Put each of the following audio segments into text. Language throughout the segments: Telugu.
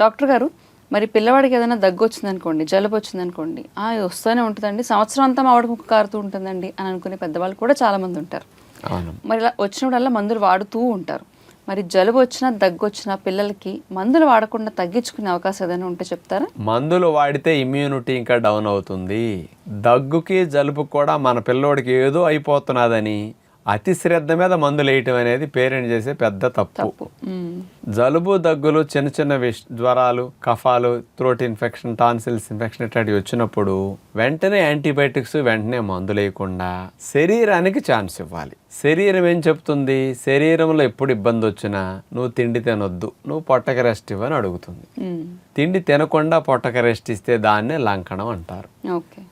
డాక్టర్ గారు మరి పిల్లవాడికి ఏదైనా దగ్గు వచ్చిందనుకోండి జలుబు వచ్చిందనుకోండి ఆ వస్తూనే ఉంటుందండి. సంవత్సరం అంతా ముక్క కారుతూ ఉంటుందండి అని అనుకునే పెద్దవాళ్ళు కూడా చాలా మంది ఉంటారు. అవును. మరి ఇలా వచ్చినప్పుడల్లా మందులు వాడుతూ ఉంటారు. మరి జలుబు వచ్చినా దగ్గు వచ్చినా పిల్లలకి మందులు వాడకుండా తగ్గించుకునే అవకాశం ఏదైనా ఉంటే చెప్తారా? మందులు వాడితే ఇమ్యూనిటీ ఇంకా డౌన్ అవుతుంది. దగ్గుకి జలుబుకి కూడా మన పిల్లోడికి ఏదో అయిపోతున్నదని అతి శ్రద్ధ మీద మందులు వేయటం అనేది పేరెంట్ చేసే పెద్ద తప్పు. జలుబు దగ్గులు చిన్న చిన్న విష్ జ్వరాలు కఫాలు థ్రోట్ ఇన్ఫెక్షన్ టాన్సిల్స్ ఇన్ఫెక్షన్ ఇట్లాంటివి వచ్చినప్పుడు వెంటనే యాంటీబయాటిక్స్ వెంటనే మందులు వేయకుండా శరీరానికి ఛాన్స్ ఇవ్వాలి. శరీరం ఏం చెప్తుంది? శరీరంలో ఎప్పుడు ఇబ్బంది వచ్చినా నువ్వు తిండి తినొద్దు నువ్వు పొట్టకి రెస్ట్ ఇవ్వని అడుగుతుంది. తిండి తినకుండా పొట్టకి రెస్ట్ ఇస్తే దాన్నే లంకణం అంటారు.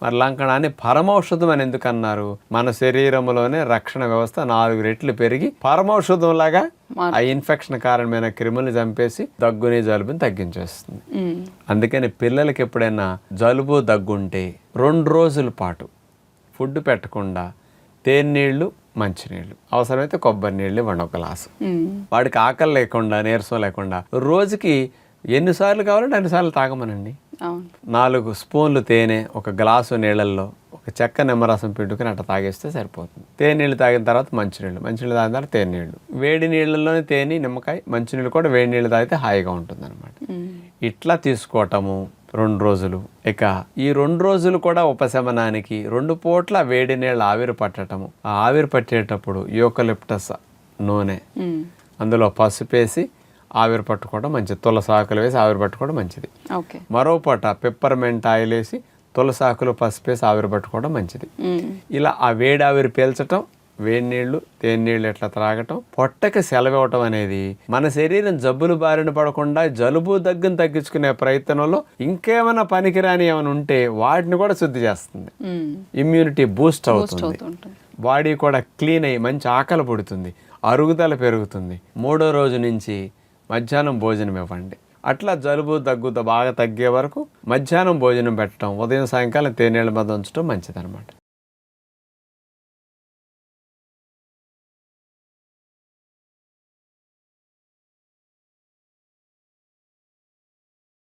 మరి లంకణాన్ని పరమౌషధం అని ఎందుకు అన్నారు? మన శరీరంలోనే రక్షణ వ్యవస్థ నాలుగు రెట్లు పెరిగి పరమౌషధం లాగా ఆ ఇన్ఫెక్షన్ కారణమైన క్రిముల్ని చంపేసి దగ్గుని జలుబుని తగ్గించేస్తుంది. అందుకని పిల్లలకి ఎప్పుడైనా జలుబు దగ్గుంటే రెండు రోజుల పాటు ఫుడ్ పెట్టకుండా తేనీళ్ళు మంచినీళ్ళు అవసరమైతే కొబ్బరి నీళ్ళు ఇవ్వండి ఒక గ్లాసు. వాడికి ఆకలి లేకుండా నీరసం లేకుండా రోజుకి ఎన్నిసార్లు కావాలంటే అన్నిసార్లు తాగమనండి. నాలుగు స్పూన్లు తేనె ఒక గ్లాసు నీళ్ళల్లో ఒక చెక్క నిమ్మరసం పిండుకుని అట్లా తాగేస్తే సరిపోతుంది. తేనీళ్ళు తాగిన తర్వాత మంచినీళ్ళు మంచినీళ్ళు తాగిన తర్వాత తేనీళ్ళు వేడి నీళ్ళల్లోనే తేనె నిమ్మకాయ మంచినీళ్ళు కూడా వేడి నీళ్ళు తాగితే హాయిగా ఉంటుంది మ్మ్. ఇట్లా తీసుకోవటము రెండు రోజులు. ఇక ఈ రెండు రోజులు కూడా ఉపశమనానికి రెండు పూట్ల వేడి నీళ్ళు ఆవిరి పట్టటము. ఆ ఆవిరి పట్టేటప్పుడు యూకలిప్టస్ నూనె. అందులో పసుపేసి ఆవిరి పట్టుకోవడం మంచిది. తులసాకులు వేసి ఆవిరి పట్టుకోవడం మంచిది. ఓకే. మరో పూట పెప్పర్మెంట్ ఆయిల్ వేసి తులసాకులు పసుపేసి ఆవిరి పట్టుకోవడం మంచిది. ఇలా ఆ వేడి ఆవిరి పీల్చటం వేడి నీళ్ళు తేనె నీళ్ళు ఇట్లా త్రాగటం పొట్టకి సెలవివ్వటం అనేది మన శరీరం జబ్బులు బారిన పడకుండా జలుబు దగ్గును తగ్గించుకునే ప్రయత్నంలో ఇంకేమైనా పనికిరాని ఏమైనా ఉంటే వాటిని కూడా శుద్ధి చేస్తుంది. ఇమ్యూనిటీ బూస్ట్ అవుతుంది. బాడీ కూడా క్లీన్ అయ్యి మంచి ఆకలి పుడుతుంది. అరుగుదల పెరుగుతుంది. మూడో రోజు నుంచి మధ్యాహ్నం భోజనం ఇవ్వండి. అట్లా జలుబు దగ్గు బాగా తగ్గే వరకు మధ్యాహ్నం భోజనం పెట్టడం ఉదయం సాయంకాలం తేనీళ్ళ మీద ఉంచడం మంచిదన్నమాట.